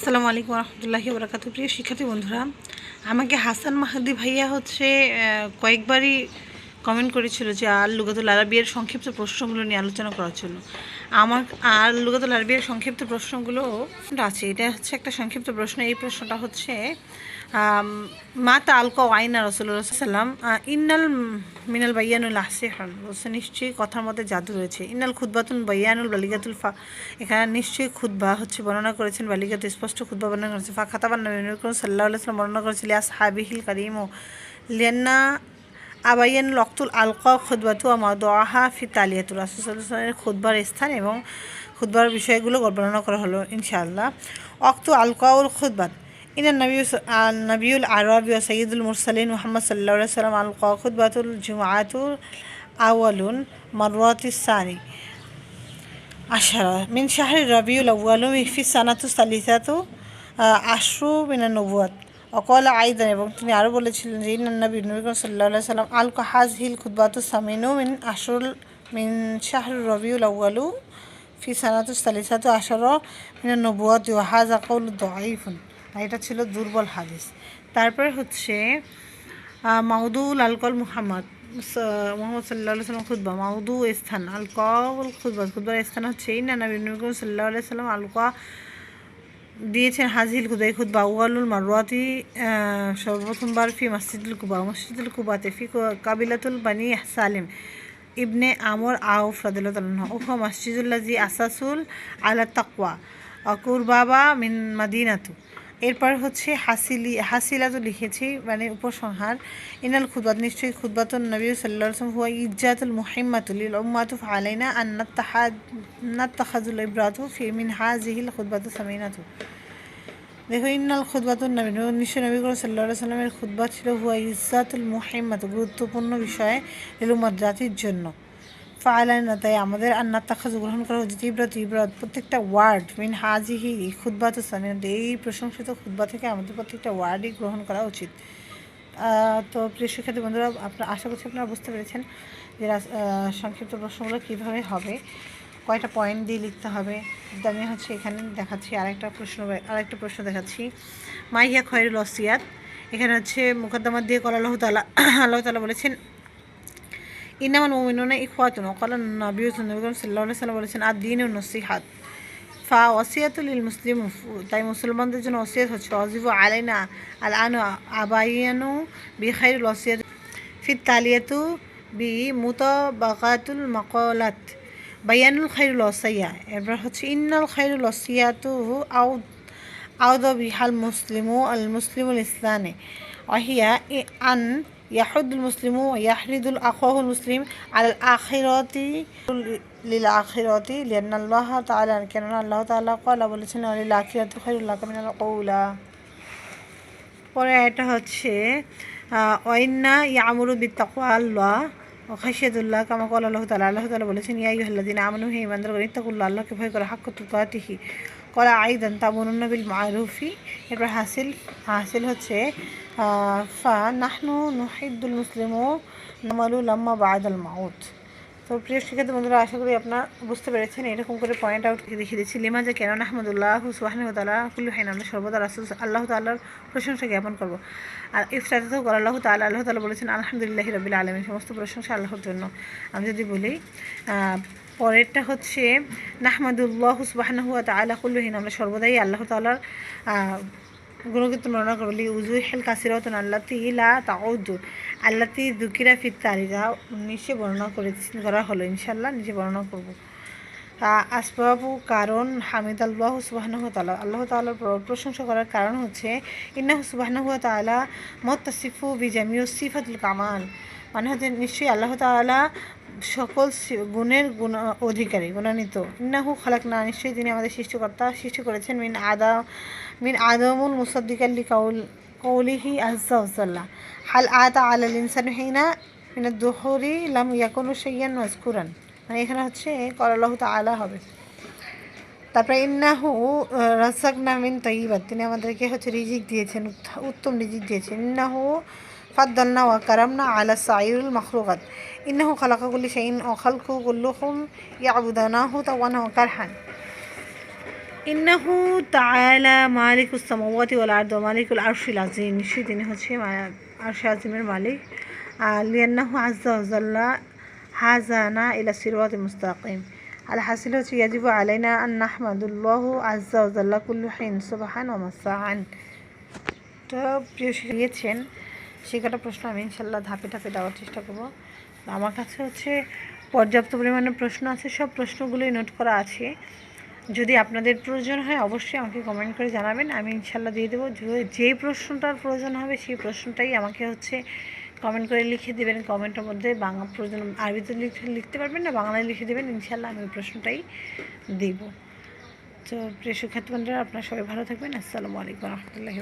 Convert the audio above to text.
আসসালামু আলাইকুম রহমতুল্লাহি বরাকাত প্রিয় শিক্ষার্থী বন্ধুরা, আমাকে হাসান মাহাদি ভাইয়া হচ্ছে কয়েকবারই কমেন্ট করেছিল যে আর লুগাতুল আরবিয়ার সংক্ষিপ্ত প্রশ্নগুলো নিয়ে আলোচনা করার জন্য। আমার আর লুগাতুল আরবিয়ার সংক্ষিপ্ত প্রশ্নগুলো আছে। এটা হচ্ছে একটা সংক্ষিপ্ত প্রশ্ন। এই প্রশ্নটা হচ্ছে মা তালকা ওয়াইনা রসুল্লাহ সাল্লাম ইন্নাল মিনাল বাইয়ানুল আসেহন বলছে নিশ্চয়ই কথার মধ্যে জাদু রয়েছে। ইন্নাল খুদ্বাতুন বাইয়ানুল বালিগাতুল ফা এখানে নিশ্চয়ই খুদ্বা হচ্ছে বর্ণনা করেছেন। বালিগাত স্পষ্ট খুদ্বা বর্ণনা করেছেন ফা খাতাবান নবী করুন সাল্লাহ সাল্লাম বর্ণনা করেছিল ইয়াস হাবিহিল করিম। ও লিয়ান্না আবাইয়ান লক্তুল আলকা খুদ্বাতু আমা দোয়াহা ফি তালিয়াতুর রাসুলের খুদ্বার স্থান এবং খুদ্বার বিষয়গুলো বর্ণনা করা হলো ইনশাআল্লাহ। অক্তু আলকাউল খুদ্বাত। ইনান নবী নবীল আরবি ও সঈদুল মুরসালিন মোহাম্মদ সাল্লাহ সাল্লাম আলকা খুদ্বাতুল জুমাতুল আওয়ালুন মারওয়াতিস সানি আশারা মিন শাহরি রবিউল আউ্বাল ফি সানাতু সালিসাতু আশরু মিনা নবুয়াত অকল আইদান এবং তিনি আরও বলেছিলেন যে ইন্নান নবী নবী সাল্লাহ সাল্লাম আল কাহাজ হিল খুদ্বাতু সামিনু মিন আশরুল মিন শাহর রবিউল আউ্বালু ফি সানাতু সালিসাতু আশর মিনা নবুয়াত ওয়াহাজ আকাউল দআইফুন আর এটা ছিল দুর্বল হাদিস। তারপরে হচ্ছে মাউদুল আলকল মুহাম্মদ মোহাম্মদ সাল্লাহ সাল্লাম খুদ্া মাউদু স্থান আলকল খুদ্া খুদ্বার স্থান হচ্ছে এই নানা নবী নবী সাল্লাহ সাল্লাম আলকা দিয়েছেন হাজিল খুদাই খুদ্া উয়ালুল মারুয়াতি সর্বপ্রথমবার ফি মসজিদুল কুবা, মসজিদুল কুবাতে ফি কাবিলাতুল বানি সালিম ইবনে আমর আউফ রাদিল্লাহ ওফা মসজিদুল্লাজি আসাসুল আলা তাকওয়া অকুর বাবা মিন মাদিনাতু। এরপর হচ্ছে হাসিলি হাসিলা তো লিখেছি মানে উপসংহার। ইনাল খুদবাত নিশ্চয়ই খুদবাতুল নবী সাল্লাহ হুয়া ইজ্জাতুল মুহিম্মাতুল উম্মাতু আলাইনা আন নাত্তাহাদ নাত্তাখাজুল ইব্রাতু ফি মিন হাজিহিল খুদবাতু সামিনাতু। দেখো, ইন্নাল খুদবাতুল নবী নিশ্চয় নবী করে সাল্লাহ সাল্লামের খুদবা ছিল হুয়া ইজ্জাতুল মুহিম্মাত, গুরুত্বপূর্ণ বিষয়ে এলুমাত জাতির জন্য। ফালানা তাই আমাদের আন্নার তাখাজ গ্রহণ করা উচিত ইব্রত ইব্রত, প্রত্যেকটা ওয়ার্ড মিন হাজিহি খুদ্বাত সামিন এই প্রশংসিত খুদ্বা থেকে আমাদের প্রত্যেকটা ওয়ার্ডই গ্রহণ করা উচিত। তো প্রিয় শিক্ষার্থী বন্ধুরা, আপনার, আশা করছি আপনারা বুঝতে পেরেছেন যে সংক্ষিপ্ত প্রশ্নগুলো কীভাবে হবে। কয়টা পয়েন্ট দিয়ে লিখতে হবে? তো আমি হচ্ছে এখানে দেখাচ্ছি আরেকটা প্রশ্ন আরেকটা প্রশ্ন দেখাচ্ছি। মাইয়া খয়রুল অসিয়াত এখানে হচ্ছে মুকদ্দমা দিয়ে কল আল্লাহ তালা আল্লাহ তালা বলেছেন ইনামান মোমিনুনা ইখওয়াতুন ওকাল নবী নবী সাল্লাহ সাল্লাম বলেছেন আর দিন নসিহাত ফা ওসিয়াতুল মুসলিম তাই মুসলমানদের জন্য ওসিয়াত হচ্ছে অজিব আলাইনা আল আনু আবাইয়ানু বি খাইরুল ওসিয়াত ফির তালিয়াতু বি মুতাবাকাতুল মকলাত বায়ানুল খাইরুল ওসাইয়া এরপর হচ্ছে ইন্নাল খাইরুল ওসিয়াতু আউ আউদ বিহাল মুসলিমু আল মুসলিমুল ইসলামে ওয়াহিয়া আন ইয়াহুদুল মুসলিমু ইয়াহরিদুল আখাহুল মুসলিম আল আখিরতি লিল আখিরতি লিয়ান্না আল্লাহ তাআলা কেননা আল্লাহ তাআলা কলা বলেছেন লিল আখিরাতি খায়রুল লাকা মিনাল কওলা পরে এটা হচ্ছে ওয়াইন্না ইয়ামুরু বিত্তাকওয়া আল্লাহ ও খাশিয়াতুল্লাহ, কামা কল আল্লাহ তাআলা। আল্লাহ তাআলা বলেছেন, ইয়া আইয়ুহাল্লাযিনা আমানু, হে ইমানদার ইত্তাকুল্লাহ, আল্লাহকে ভয় করে, হাক্ক তুকাতিহি। কলা আইদান তামুনুন্না বিল মারুফি। এরপর হাসিল হাসিল হচ্ছে ফা, নাহনু নুহিদ্দুল মুসলিমু নামালু লাম্মা বাদাল মাউত। তো প্রিয় শিক্ষার্থী বন্ধুরা, আশা করি আপনার বুঝতে পেরেছেন, এরকম করে পয়েন্ট আউট দেখিয়ে দিচ্ছি। লিমা যে কেন আহমদুল্লাহ সুবাহান তালা কুল্লু হাইন আমরা সর্বদা রাসুল, আল্লাহ তাল্লাহর প্রশংসা জ্ঞাপন করব। আর ইফতার তো আল্লাহ তাল্লাহ আল্লাহ তালা বলেছেন, আলহামদুলিল্লাহ রবিল আলমী সমস্ত প্রশংসা আল্লাহর জন্য। আমি যদি বলি পরেরটা হচ্ছে, নাহমাদুল্লাহ সুবাহানহুয়া তালা কুল্লুহীন আমরা সর্বদাই আল্লাহ তাল্লাহর গুণকীর্তন বর্ণনা করলি উজু হেল কাসিরতন আল্লাতি লা তাউদু আল্লাতি দুকিরা ফির তারিকা নিচে বর্ণনা করে করা হলো। ইনশাল্লাহ নিচে বর্ণনা করব। আসবাবু কারণ হামিদ আল্লাহ সুবাহানহ তালা আল্লাহ তাল্লাহর প্রশংসা করার কারণ হচ্ছে, ইন্নাহ সুবাহানহ তালা মোত্তাসিফু বিজামিউ সিফাতুল কামাল মানে হচ্ছে নিশ্চয়ই আল্লাহ তাআলা সকল গুণের গুণ, অধিকারী, গুণান্বিত। ইন্নাহু খালাক না নিশ্চয়ই তিনি আমাদের সৃষ্টিকর্তা, সৃষ্টি করেছেন মিন আদা, মিন আদমুল মুসাদ্দিকাল্লি কাউল কৌলিহি আজ্জা ওজাল্লাহ হাল আতা আলাল ইনসান হিনা মিনা দুহরি লাম ইয়াকুনু শাইয়ান মাজকুরান মানে এখানে হচ্ছে কল আল্লাহ তাআলা হবে। তারপরে ইন্নাহু রাসাক নামিন তৈবাদ তিনি আমাদেরকে হচ্ছে রিজিক দিয়েছেন, উত্তম রিজিক দিয়েছেন। ইন্নাহু ফাদ্দালনা ওয়া কারামনা আলা সাইরুল মখলুকাত ইন্নাহু খালাকাকুল্লি শাইন ও খালকু কুল্লুহুম ইয়াবুদানাহু তাওয়ানা ওয়া কারহান ইন্নাহু তাআলা মালিকুস সামাওয়াতি ওয়াল আরদ ওয়া মালিকুল আরশিল আযীম নিশ্চয়ই তিনি হচ্ছে মা- আরশে আজিমের মালিক আর লিয়ান্নাহু আযজা ওয়া জাল্লা হাজানা ইলা সিরাতি মুস্তাকিম আল হাসিল হচ্ছে ইয়াজিবু আলাইনা আন নাহমাদুল্লাহ আযজা ওয়া জাল্লা কুল্লু হিন সুবহান ওয়া মাসাআন তো প্রিয় শিখিয়েছেন কটা প্রশ্ন, আমি ইনশাল্লাহ ধাপে ধাপে দেওয়ার চেষ্টা করব। আমার কাছে হচ্ছে, পর্যাপ্ত পরিমাণে প্রশ্ন আছে, সব প্রশ্নগুলোই নোট করা আছে। যদি আপনাদের প্রয়োজন হয়, অবশ্যই আমাকে কমেন্ট করে জানাবেন, আমি ইনশাল্লাহ দিয়ে দেবো। যে- প্রশ্নটার প্রয়োজন হবে, সেই প্রশ্নটাই আমাকে হচ্ছে কমেন্ট করে লিখে দেবেন। কমেন্টের মধ্যে বাংলা প্রয়োজন, আরবিতে লিখে, লিখতে পারবেন না, বাংলায় লিখে দেবেন, ইনশাল্লাহ আমি ওই প্রশ্নটাই দিব। তো প্রিয় শিক্ষার্থী আপনারা সবাই ভালো থাকবেন। আসসালামু আলাইকুম রহমতুল্লাহি